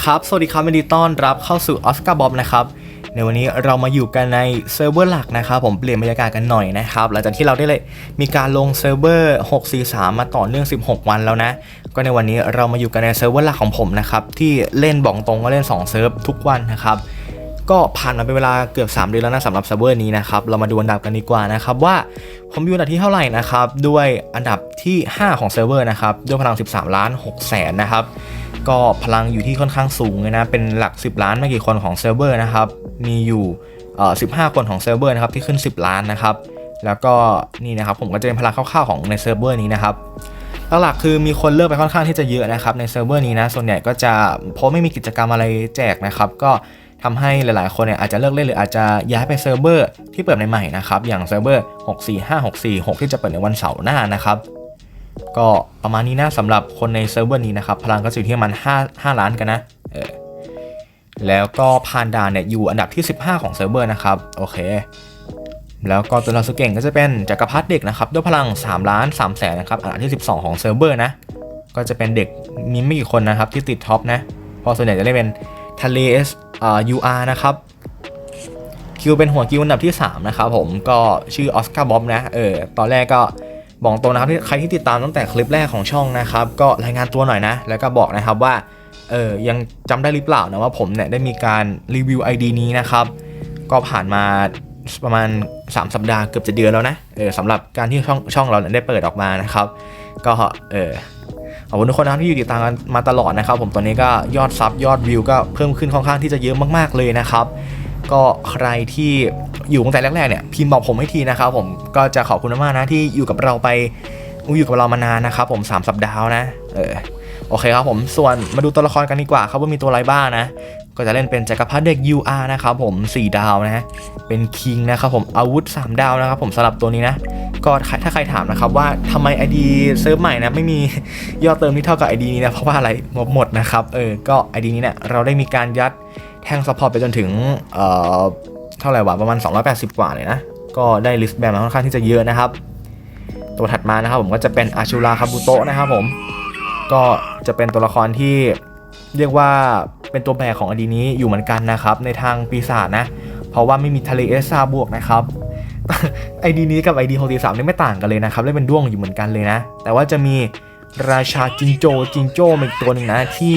นะครับ สวัสดีครับยินดีต้อนรับเข้าสู่ออสการ์บอบนะครับ ในวันนี้เรามาอยู่กันในเซิร์ฟเวอร์หลักนะครับ ผมเปลี่ยนบรรยากาศกันหน่อยนะครับ หลังจากที่เราได้เลยมีการลงเซิร์ฟเวอร์643 มาต่อเนื่อง 16 วันแล้วนะ ก็ในวันนี้เรามาอยู่กันในเซิร์ฟเวอร์หลักของผมนะครับ ที่เล่นบอกตรงก็เล่น 2 เซิร์ฟทุกวันนะครับ ก็ผ่านมาเป็นเวลาเกือบ 3 เดือนแล้วนะสำหรับเซิร์ฟเวอร์นี้นะครับ เรามาดูอันดับกันดีกว่านะครับว่าผมอยู่อันดับที่เท่าไหร่นะครับ ด้วยอันดับที่ 5 ของเซิร์ฟเวอร์นะครับ ด้วยพลัง 13 ล้าน6แสนนะครับ ก็พลังอยู่ที่ค่อนข้างสูงเลยนะ เป็นหลัก 10 ล้านไม่กี่คนของเซิร์ฟเวอร์นะครับ มีอยู่เอ่อ15 คนของเซิร์ฟเวอร์นะครับที่ขึ้น 10 ล้านนะครับ แล้วก็นี่นะครับผมก็จะเป็นพลังคร่าวๆของในเซิร์ฟเวอร์นี้นะครับหลักๆคือมีคนเลิกไปค่อนข้างที่จะเยอะนะครับในเซิร์ฟเวอร์นี้นะส่วนใหญ่ก็จะเพราะไม่มีกิจกรรมอะไรแจกนะครับ ก็ทำให้หลายๆ คนเนี่ยอาจจะเลิกเล่นหรืออาจจะย้ายไปเซิร์ฟเวอร์ที่เปิดใหม่ๆนะครับอย่างเซิร์ฟเวอร์ 645 646 ที่จะเปิดในวันเสาร์หน้านะครับ ก็ประมาณนี้นะสำหรับคนในเซิร์ฟเวอร์นี้นะครับ พลังก็จะอยู่ที่ประมัน5 5ล้านกันนะเออแล้วก็พานดานเนี่ยอยู่อันดับที่ 15 ของเซิร์ฟเวอร์นะครับ โอเค แล้วก็ตัวเราสุเก่งก็จะเป็นจักรพรรดิเด็กนะครับ ด้วยพลัง3ล้าน3แสนนะครับอันดับที่ 12 ของเซิร์ฟเวอร์นะก็จะเป็นเด็กมีไม่กี่คนนะครับที่ติดท็อปนะพอส่วนใหญ่จะได้เป็นทะเลสอ่า UR นะครับคิวเป็นหัวคิวอันดับที่ 3 นะครับผมก็ชื่อออสการ์บ๊อบนะเออตอนแรกก็ บอกตรงนะครับที่ใครที่ติดตามตั้งแต่คลิปแรกของช่องนะครับ ก็รายงานตัวหน่อยนะ แล้วก็บอกนะครับว่าเออยังจำได้หรือเปล่านะว่าผมเนี่ยได้มีการรีวิว ID นี้นะครับ ก็ผ่านมาประมาณ 3 สัปดาห์เกือบจะเดือนแล้วนะเออสำหรับการที่ช่องช่องเราเนี่ยได้เปิดออกมานะครับ ก็เออขอบคุณทุกคนนะครับที่อยู่ติดตามกันมาตลอดนะครับ ผมตอนนี้ก็ยอดซับยอดวิวก็เพิ่มขึ้นค่อนข้างที่จะเยอะมากๆเลยนะครับ ก็ใครที่อยู่ตั้งแต่แรกๆเนี่ยพิมพ์บอกผมให้ทีนะครับ ผมก็จะขอบคุณมากนะที่อยู่กับเราไปอยู่กับเรามานานนะครับผม 3 สัปดาห์นะเออโอเคครับผมส่วนมาดูตัวละครกันดีกว่าครับว่ามีตัวอะไรบ้างนะ ก็จะเล่นเป็นจักรพรรดิเด็ก UR นะครับผม 4 ดาวนะฮะ เป็นคิงนะครับผมอาวุธ 3 ดาวนะครับผมสำหรับตัวนี้นะ ก็ถ้าใครถามนะครับว่าทำไม ID เซิร์ฟใหม่นะไม่มียอดเติมที่เท่ากับ ID นี้นะเพราะว่าอะไรงบหมดนะครับเออก็ ID นี้เนี่ยเราได้มีการยัดแท่งซัพพอร์ตไปจนถึงเอ่อเท่าไหร่วะประมาณ 280 กว่าเลยนะ ก็ได้ลิสต์แบนมาค่อนข้างที่จะเยอะนะครับ ตัวถัดมานะครับผมก็จะเป็นอาชูราคาบุโตะนะครับผมก็จะเป็นตัวละครที่เรียกว่า เป็นตัวแบกของอดีนี้อยู่เหมือนกันนะครับ ในทางปีศาจนะ เพราะว่าไม่มีทะเลเอสซาบวกนะครับไอดีนี้กับไอดี6 3นี่ไม่ต่างกันเลยนะครับเล่นเป็นด้วงอยู่เหมือนกันเลยนะ แต่ว่าจะมีราชาจิงโจจิงโจ้อีกตัวหนึ่งนะที่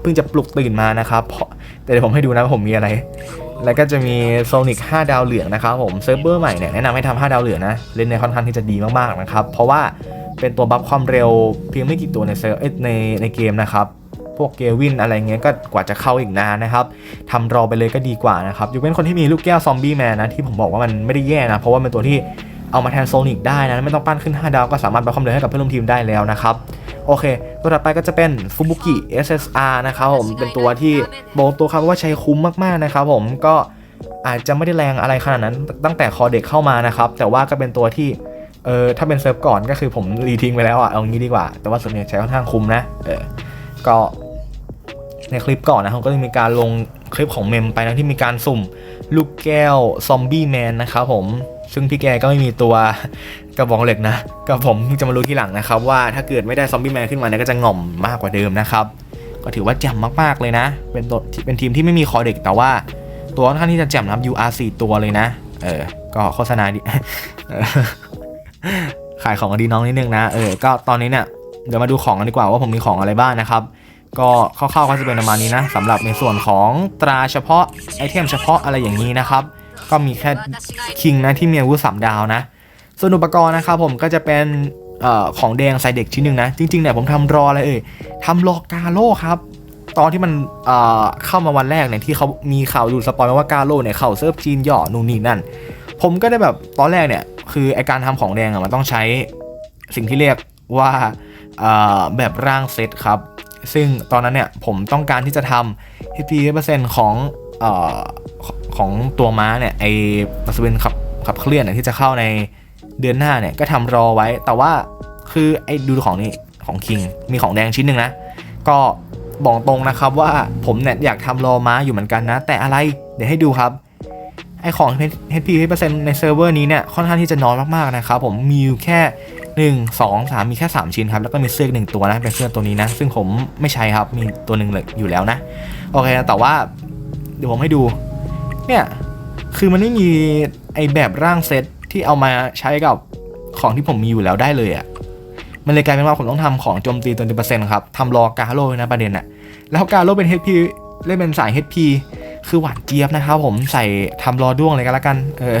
เพิ่งจะปลุกตื่นมานะครับแต่เดี๋ยวผมให้ดูนะว่าผมมีอะไร แล้วก็จะมีโซนิก5ดาวเหลืองนะครับผมเซิร์ฟเวอร์ใหม่เนี่ยแนะนำให้ทำ5ดาวเหลืองนะ เล่นในค่อนข้างที่จะดีมากๆนะครับ เพราะว่าเป็นตัวบัฟความเร็วเพียงไม่กี่ตัวในเซิร์ฟในในเกมนะครับ พวกเกวินอะไรเงี้ยก็กว่าจะเข้าอีกนานนะครับทำรอไปเลยก็ดีกว่านะครับยกเว้นคนที่มีลูกแก้วซอมบี้แมนนะที่ผมบอกว่ามันไม่ได้แย่นะ เพราะว่าเป็นตัวที่เอามาแทนโซนิกได้นะ ไม่ต้องปั้นขึ้น 5 ดาวก็สามารถบัฟความเร็วให้กับเพื่อนร่วมทีมได้แล้วนะครับโอเค ตัวถัดไปก็จะเป็นฟูบุกิ SSR นะครับผมเป็นตัวที่บอกตัวครับว่าใช้คุ้มมากๆนะครับผมก็อาจจะไม่ได้แรงอะไรขนาดนั้นตั้งแต่คอเด็กเข้ามานะครับแต่ว่าก็เป็นตัวที่เออถ้าเป็นเซิร์ฟก่อนก็คือผมรีทิ้งไปแล้วอะเอางี้ดีกว่า แต่ว่าส่วนใหญ่ใช้ค่อนข้างคุ้มนะเออก็ ในคลิปก่อนนะเขาก็จะมีการลงคลิปของเมมไปนะที่มีการสุ่มลูกแก้วซอมบี้แมนนะครับผมซึ่งพี่แกก็ไม่มีตัวกระบองเหล็กนะกับผมจะมารู้ทีหลังนะครับ ว่าถ้าเกิดไม่ได้ซอมบี้แมนขึ้นมาเนี่ยก็จะง่อมมากกว่าเดิมนะครับก็ถือว่าแจ่มมากๆเลยนะ เป็นตัวเป็นทีมที่ไม่มีคอเด็กแต่ว่า ตัวค่อนข้างที่จะแจ่มนะครับ UR 4ตัวเลยนะ เออ ก็โฆษณาดิขายของกันดีน้องนิดนึงนะ เออ ก็ตอนนี้เนี่ยเดี๋ยวมาดูของกันดีกว่าว่าผมมีของอะไรบ้างนะครับ ก็คร่าวๆก็จะเป็นประมาณนี้นะสำหรับในส่วนของตราเฉพาะไอเทมเฉพาะอะไรอย่างนี้นะครับ ก็มีแค่คิงนะที่มีอาวุธสามดาวนะ ส่วนอุปกรณ์นะครับผมก็จะเป็นออของแดงใส่เด็กชิ้นหนึ่งนะ จริงๆเนี่ยผมทำรออะไรเอ่ยทำรอกาโร่ครับ ตอนที่มันเเข้ามาวันแรกเนี่ยที่เขามีข่าวดูสปอยมาว่ากาโร่เนี่ยเข้าเซิร์ฟจีนหย่อนู่นนี่นั่น ผมก็ได้แบบตอนแรกเนี่ยคือไอการทำของแดงอะมันต้องใช้สิ่งที่เรียกว่าแบบร่างเซตครับ ซึ่งตอนนั้นเนี่ยผมต้องการที่จะทำ HP เของเอ่อของของตัวม้าเนี่ยไอมัสเวนขับขับเคลื่อนเนี่ยที่จะเข้าในเดือนหน้าเนี่ยก็ทำรอไว้ แต่ว่าคือไอดูของนี่ของคิงมีของแดงชิ้นหนึ่งนะ ก็บอกตรงนะครับว่าผมเนี่ยอยากทำรอม้าอยู่เหมือนกันนะ แต่อะไรเดี๋ยวให้ดูครับไอของ HP ในเซิร์ฟเวอร์นี้เนี่ยค่อนข้างที่จะน้อยมากๆนะครับผมมีอยู่แค่ 1 2 3 มีแค่ 3 ชิ้นครับ แล้วก็มีเสื้อหนึ่งตัวนะ เป็นเสื้อตัวนี้นะ ซึ่งผมไม่ใช้ครับ มีตัวหนึ่งเลยอยู่แล้วนะ โอเคนะแต่ว่าเดี๋ยวผมให้ดู เนี่ย คือมันไม่มีไอแบบร่างเซตที่เอามาใช้กับของที่ผมมีอยู่แล้วได้เลยอะ่ะ มันเลยกลายเป็นว่าผมต้องทำของโจมตีตัวเปอร์เซ็นต์ครับทำรอกาโร่นะประเด็นอะแล้วกาโร่เป็น HP เล่นเป็นสาย HP คือหวานเจี๊ยบนะครับผมใส่ทำรอด้วงเลยกันละกัน เออ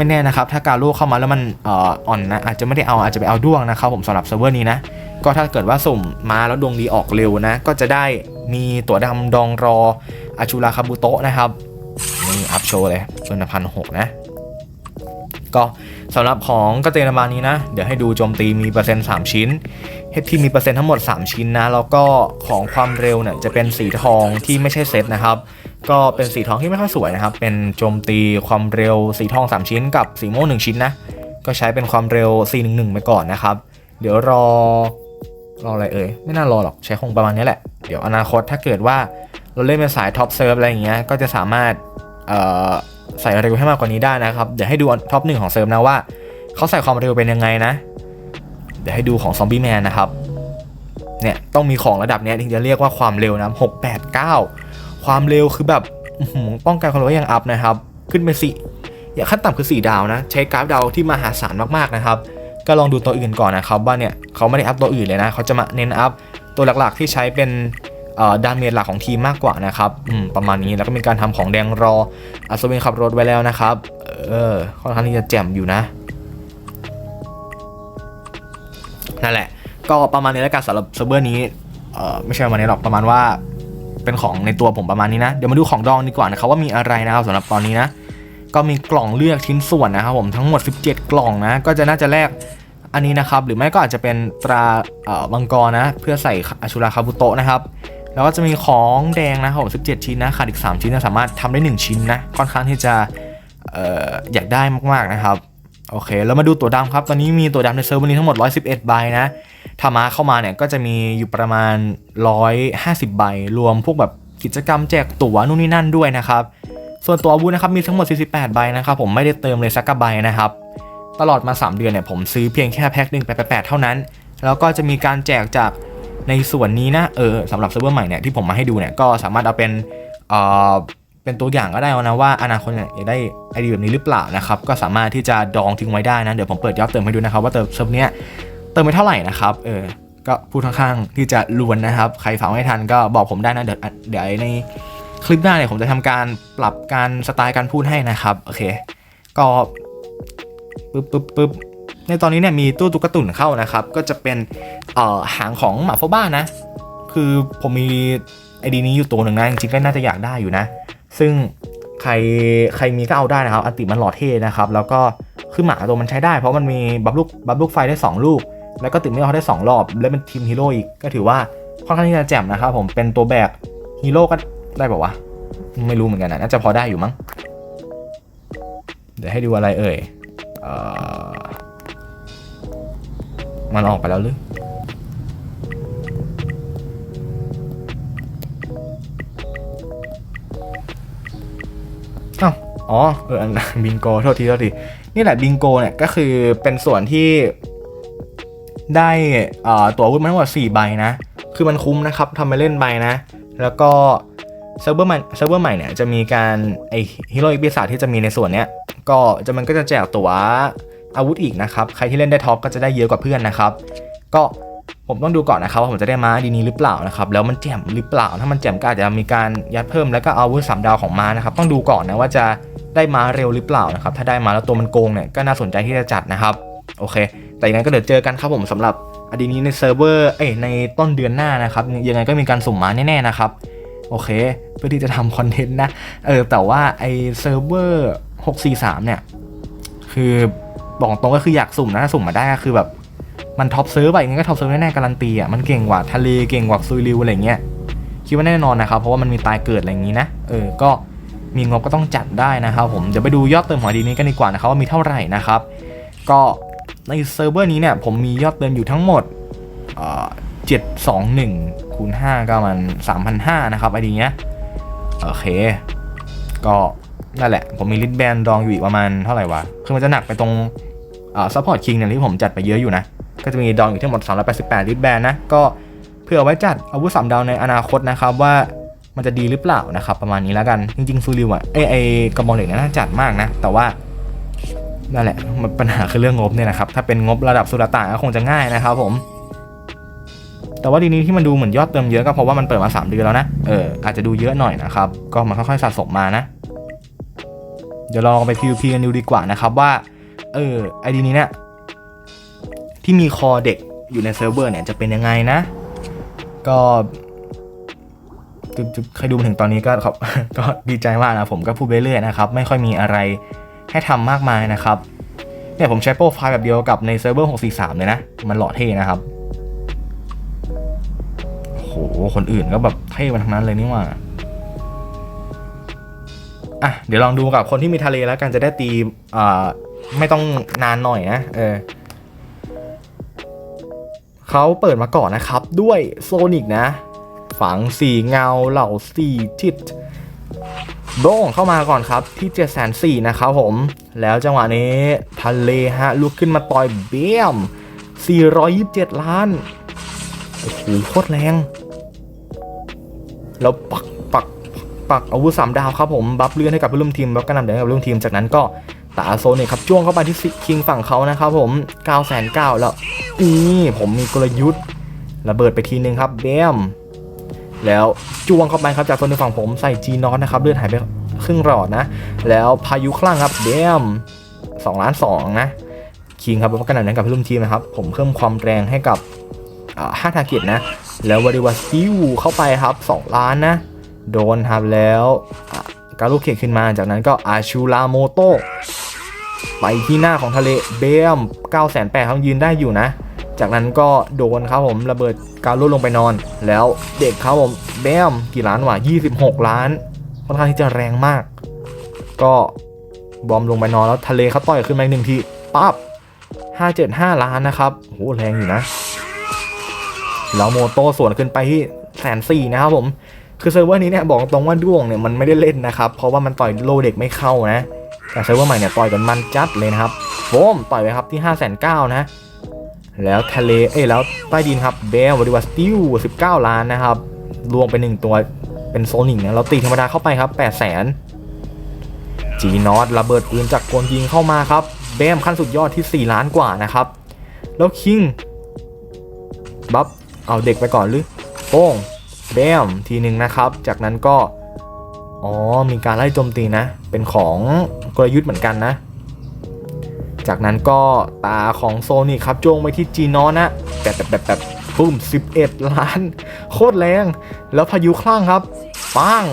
ไม่แน่นะครับ ถ้ากาโร่เข้ามาแล้วมันอ่ออนนะอาจจะไม่ได้เอาอาจจะไปเอาด้วงนะครับผมสำหรับเซิร์ฟเวอร์นี้นะก็ถ้าเกิดว่าสุ่มมาแล้วดวงดีออกเร็วนะ ก็จะได้มีตัวดำดองรออาชูราคาบุโตะนะครับนี่อัพโชว์เลยส่วนพันหกนะ ก็สำหรับของกระเตนมานี้นะ เดี๋ยวให้ดูโจมตีมีเปอร์เซ็นต์ 3 ชิ้น HP มีเปอร์เซ็นต์ทั้งหมด 3 ชิ้นนะ แล้วก็ของความเร็วเนี่ยจะเป็นสีทองที่ไม่ใช่เซตนะครับ ก็เป็นสีทองที่ไม่ค่อยสวยนะครับ เป็นโจมตีความเร็วสีทอง 3 ชิ้นกับสีม่วง1ชิ้นนะ ก็ใช้เป็นความเร็ว 411 ไปก่อนนะครับ เดี๋ยวรอ รออะไรเอ่ย ไม่น่ารอหรอก ใช้คงประมาณนี้แหละ เดี๋ยวอนาคตถ้าเกิดว่าเราเล่นเป็นสายท็อปเซิร์ฟอะไรอย่างเงี้ย ก็จะสามารถเอ่อใส่เร็วให้มากกว่านี้ได้นะครับ เดี๋ยวให้ดูท็อปหนึ่งของเซิร์ฟนะว่าเขาใส่ความเร็วเป็นยังไงนะ เดี๋ยวให้ดูของซอมบี้แมนนะครับ เนี่ยต้องมีของระดับนี้ถึงจะเรียกว่าความเร็วนะ6 8 9 ความเร็วคือแบบป้องกันความเร็วยังอัพนะครับ ขึ้นเป็นสี่อย่างขั้นต่ำคือ 4 ดาวนะ ใช้กราฟดาวที่มหาศาลมากๆนะครับ ก็ลองดูตัวอื่นก่อนนะครับว่าเนี่ยเขาไม่ได้อัพตัวอื่นเลยนะ เขาจะมาเน้นอัพตัวหลักๆที่ใช้เป็นเอ่อดาเมจหลักของทีมมากกว่านะครับประมาณนี้แล้วก็มีการทำของแดงรออัศวินขับรถไว้แล้วนะครับ เออค่อนข้างที่จะแจ่มอยู่นะ นั่นแหละ ก็ประมาณนี้แล้วกันสำหรับเซิร์ฟเวอร์นี้ไม่ใช่ประมาณนี้หรอกประมาณว่า เป็นของในตัวผมประมาณนี้นะ เดี๋ยวมาดูของดองดีกว่านะครับว่ามีอะไรนะครับสำหรับตอนนี้นะ ก็มีกล่องเลือกชิ้นส่วนนะครับผมทั้งหมด 17 กล่องนะ ก็จะน่าจะแลกอันนี้นะครับ หรือไม่ก็อาจจะเป็นตราเอ่อมังกรนะ เพื่อใส่อาชูราคาบุโตะนะครับ แล้วก็จะมีของแดงนะครับผม17 ชิ้นนะขาดอีก 3 ชิ้นนะสามารถทำได้ 1 ชิ้นนะค่อนข้างที่จะอออยากได้มากๆนะครับโอเค แล้วมาดูตัวดำครับ ตอนนี้มีตัวดำในเซิร์ฟวันนี้ทั้งหมด 111 ใบนะ ถ้ามาเข้ามาเนี่ยก็จะมีอยู่ประมาณ 150 ใบ รวมพวกแบบกิจกรรมแจกตั๋วนู่นนี่นั่นด้วยนะครับ ส่วนตัวอาวุธนะครับมีทั้งหมด 48 ใบนะครับ ผมไม่ได้เติมเลยสักกระใบนะครับ ตลอดมา 3 เดือนเนี่ยผมซื้อเพียงแค่แพ็คหนึ่งไปแปดเท่านั้น แล้วก็จะมีการแจกจากในส่วนนี้นะเออสำหรับเซิร์ฟเวอร์ใหม่เนี่ยที่ผมมาให้ดูเนี่ยก็สามารถเอาเป็นเอ่อเป็นตัวอย่างก็ได้นะว่าอนาคตเนี่ยอยากได้ไอเดียแบบนี้หรือเปล่านะครับก็สามารถที่จะดองทิ้งไว้ได้นะเดี๋ยวผมเปิดยอดเติมให้ดูนะครับว่าเติมเซิร์ฟเนี้ย เติมไปเท่าไหร่นะครับ เออ ก็พูดข้างๆที่จะลวนนะครับ ใครฟังไม่ทันก็บอกผมได้นะ เดี๋ยวเดี๋ยวในคลิปหน้าเนี่ยผมจะทำการปรับการสไตล์การพูดให้นะครับ โอเค ก็ปึ๊บปึ๊บปึ๊บในตอนนี้เนี่ยมีตู้ตุ๊กตุ่นเข้านะครับ ก็จะเป็นเอ่อหางของหมาฟบ้านะ คือผมมีไอดีนี้อยู่ตัวหนึ่งนะ จริงๆก็น่าจะอยากได้อยู่นะ ซึ่งใครใครมีก็เอาได้นะครับ อันติมันหล่อเท่นะครับ แล้วก็คือหมาตัวมันใช้ได้ เพราะมันมีบับลูกบับลูกไฟได้ 2 ลูก แล้วก็ติดไม่เอาได้ 2 รอบ แล้วเป็นทีมฮีโร่อีก ก็ถือว่าค่อนข้างที่จะแจ่มนะครับผมเป็นตัวแบกฮีโร่ก็ได้ป่าวะ ไม่รู้เหมือนกันนะน่าจะพอได้อยู่มั้ง เดี๋ยวให้ดูอะไรเอ่ยเออมันออกไปแล้วหรืออ้าวอ๋อ เอออันบิงโก โทษที โทษที นี่แหละบิงโกเนี่ย ก็คือเป็นส่วนที่ ได้ตัวอาวุธมาทั้งหมด4ใบนะ คือมันคุ้มนะครับทำไปเล่นใบนะ แล้วก็เซิร์ฟเวอร์ใหม่เซิร์ฟเวอร์ใหม่เนี่ยจะมีการไอฮีโร่อีกปีศาจที่จะมีในส่วนเนี้ยก็จะมันก็จะแจกตัวอาวุธอีกนะครับ ใครที่เล่นได้ท็อปก็จะได้เยอะกว่าเพื่อนนะครับ ก็ผมต้องดูก่อนนะครับว่าผมจะได้ม้าดีนี้หรือเปล่านะครับ แล้วมันแจ่มหรือเปล่า ถ้ามันแจ่มก็อาจจะมีการยัดเพิ่มแล้วก็อาอาวุธสามดาวของม้านะครับ ต้องดูก่อนนะว่าจะได้ม้าเร็วหรือเปล่านะครับ ถ้าได้มาแล้วตัวมันโกงเนี่ยก็น่าสนใจที่จะจัดนะครับ โอเค แต่ยังไงก็เดี๋ยวเจอกันครับผมสำหรับอดีนี้ในเซิร์ฟเวอร์เอ้ยในต้นเดือนหน้านะครับ ยังไงก็มีการสุ่มมาแน่ๆนะครับ โอเค เพื่อที่จะทำคอนเทนต์นะ เออ แต่ว่าไอเซิร์ฟเวอร์643 เนี่ย คือบอกตรงก็คืออยากสุ่มนะสุ่มมาได้ก็คือแบบ มันท็อปเซิร์ฟไปงั้นก็ท็อปเซิร์ฟแน่ๆการันตีอะมันเก่งกว่าทะเลเก่งกว่าซุยริวอะไรเงี้ยคิดว่าแน่นอนนะครับ เพราะว่ามันมีตายเกิดอะไรอย่างงี้นะเออก็มีงบก็ต้องจัดได้นะครับผมเดี๋ยวไปดูยอดเติมหอดีนี้กันดีกว่านะครับว่ามีเท่าไหร่นะครับ ก็ ในเซิร์ฟเวอร์นี้เนี่ยผมมียอดเติมอยู่ทั้งหมดเจ็ดสองหนึ่งคูณห้าก็มันสามพันห้านะครับไอดีเนี้ยโอเค ก็นั่นแหละ ผมมีลิทแบนดองอยู่อีกประมาณเท่าไหร่วะ คือมันจะหนักไปตรงอ่าซัพพอร์ตคิงเนี่ยที่ผมจัดไปเยอะอยู่นะ ก็จะมีดองอยู่ทั้งหมด 388 ลิตรแบนนะ ก็เพื่อไว้จัดอาวุธสามดาวในอนาคตนะครับว่ามันจะดีหรือเปล่านะครับ ประมาณนี้แล้วกัน จริงๆ ซูริวอะเอไอกระบองเหล็กนยน่าจัดมากนะ แต่ว่า นั่นแหละมันปัญหาคือเรื่องงบเนี่ยนะครับ ถ้าเป็นงบระดับสุรต่านก็คงจะง่ายนะครับผม แต่ว่าดีนี้ที่มันดูเหมือนยอดเติมเยอะก็เพราะว่ามันเปิดมา 3 เดือนแล้วนะ เอออาจจะดูเยอะหน่อยนะครับ ก็มันค่อยๆสะสมมานะ เดี๋ยวลองไป PVP กันดูดีกว่านะครับว่า เออไอดีนี้เนี่ยที่มีคอเด็กอยู่ในเซิร์ฟเวอร์เนี่ยจะเป็นยังไงนะ ก็ใครดูมาถึงตอนนี้ก็ขอบก็ดีใจมากนะผมก็พูดไปเรื่อยนะครับ ไม่ค่อยมีอะไร ให้ทำมากมายนะครับเนี่ยผมใช้โปรไฟล์แบบเดียวกับในเซิร์ฟเวอร์643 เลยนะ มันหล่อเท่นะครับโหคนอื่นก็แบบเท่มาทั้งนั้นเลยนี่ว่าอะเดี๋ยวลองดูกับคนที่มีทะเลแล้วกันจะได้ตีอ่าไม่ต้องนานหน่อยนะเออเขาเปิดมาก่อนนะครับด้วยโซนิกนะ ฝังสีเงาเหล่าสีจิต โด่งเข้ามาก่อนครับที่7 4 0 0 0นะครับผม แล้วจังหวะนี้ทะเลฮะลุกขึ้นมาต่อยเบี้ยม 427 ล้าน โอ้โหโคตรแรง แล้วปักปักปักอาวุธสามดาวครับผมบัฟเลื่อนให้กับเพื่อนร่วมทีมบัฟกระหน่ำแดงให้กับเพื่อนร่วมทีมจากนั้นก็ตาโซนเนี่ยครับจ้วงเข้าไปที่คิงฝั่งเขานะครับผม 9 9 0 0 0แล้วนี่ผมมีกลยุทธ์ระเบิดไปทีนึงครับเบี้ยม แล้วจ้วงเข้าไปครับจากโซนฝั่งผมใส่จีนอตนะครับเลือดหายไปครึ่งหลอดนะ แล้วพายุคลั่งครับเบม2ล้าน2นะคิงครับบัฟกระหน่ำแดงกับพื่อนร่มทีมนะครับ ผมเพิ่มความแรงให้กับห้าทาร์เก็ตนะ แล้ววาริวาสกิวเข้าไปครับ 2 ล้านนะ โดนครับแล้วการลูกเขกขึ้นมาจากนั้นก็อาชูราโมโตไปที่หน้าของทะเลเบม9 8 0 0 0เขายืนได้อยู่นะ จากนั้นก็โดนครับผมระเบิด การลุลงไปนอน แล้วเด็กครับผมเบมกี่ล้านวะ26 ล้านค่อนข้างที่จะแรงมาก ก็บอมลงไปนอนแล้วทะเลเขาต่อยขึ้นมาอีกหนึ่งทีปั๊บ575 ล้านนะครับโหแรงอยู่นะแล้วโมโต้ส่วนขึ้นไปที่แสนสี่นะครับผมคือเซิร์ฟเวอร์นี้เนี่ยบอกตรงว่าด้วงเนี่ยมันไม่ได้เล่นนะครับเพราะว่ามันต่อยโลเด็กไม่เข้านะแต่เซิร์ฟเวอร์ใหม่เนี่ยต่อยกันมันจัดเลยนะครับโฟมต่อยไปครับที่5 9 0 0 0นะ แล้วทะเลเอ้ยแล้วใต้ดินครับเบลวอดิวัสติว19 ล้านนะครับ รวมเป็นหนึ่งตัวเป็นโซนิกนะเราตีธรรมดาเข้าไปครับ8 0 0 0 0 0จีนอตระเบิดปืนจากกลยิงเข้ามาครับเบมขั้นสุดยอดที่ 4 ล้านกว่านะครับ แล้วคิงบัฟเอาเด็กไปก่อนหรือโป้งแบมทีหนึ่งนะครับ จากนั้นก็ อ๋อ มีการไล่โจมตีนะ เป็นของกลยุทธ์เหมือนกันนะ จากนั้นก็ตาของโซนี่ครับโจงไปที่จีนอนะแบบแบบแบบแบบปุ้ม 11 ล้าน โคตรแรง แล้วพายุคลั่งครับ ปัง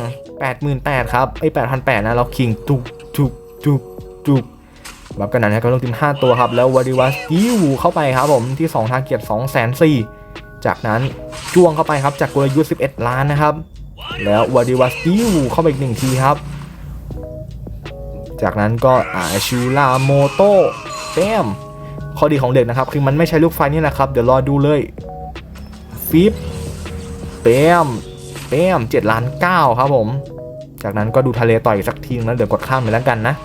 88,000ครับไอ้8,800นะแล้วคิงตุกตุกตุกตุกแบบกันนั้นนะก็ลงทีม5ตัวครับ แล้ววาริวัสกิวเข้าไปครับผมที่ 2 ทาร์เกียรติ2 4 0 0 0จากนั้นจ้วงเข้าไปครับจากกลยุทธ์11 ล้านนะครับ แล้ววาดิวัสติวเข้าไปอีกหนึ่งทีครับ จากนั้นก็อาชูราโมโตเต็มข้อดีของเด็กนะครับ คือมันไม่ใช้ลูกไฟนี่แหละครับ เดี๋ยวรอดูเลยฟิปเปมเปมเจ็ดล้านเก้าครับผม จากนั้นก็ดูทะเลต่อยอีกสักทีนึงแล้วเดี๋ยวกดข้ามไปแล้วกันนะ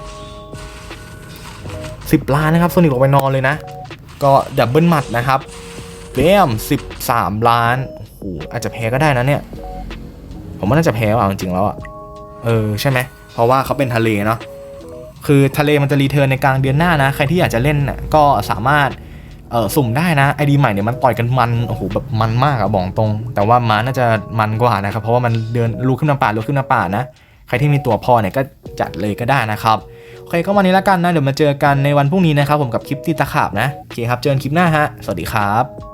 สิบล้านนะครับโซนิกลงไปนอนเลยนะ ก็ดับเบิลหมัดนะครับเบม13ล้านโอ้โหอาจจะแพ้ก็ได้นะเนี่ย ผมว่าน่าจะแพ้ว่ะจริงๆแล้วอะเออใช่ไหมเพราะว่าเขาเป็นทะเลเนาะ คือทะเลมันจะรีเทิร์นในกลางเดือนหน้านะ ใครที่อยากจะเล่นน่ะก็สามารถเออสุ่มได้นะไอดีใหม่เนี่ยมันต่อยกันมันโอ้โหแบบมันมากอะบอกตรง แต่ว่าม้าน่าจะมันกว่านะครับเพราะว่ามันเดินลุกขึ้นมาป่าลุกขึ้นมาป่านะใครที่มีตัวพอเนี่ยก็จัดเลยก็ได้นะครับโอเคก็วันนี้ล้วกันนะเดี๋ยวมาเจอกันในวันพรุ่งนี้นะครับผมกับคลิปตีตะขาบนะโอเคครับเจอกันคลิปหน้าฮะสวัสดีครับ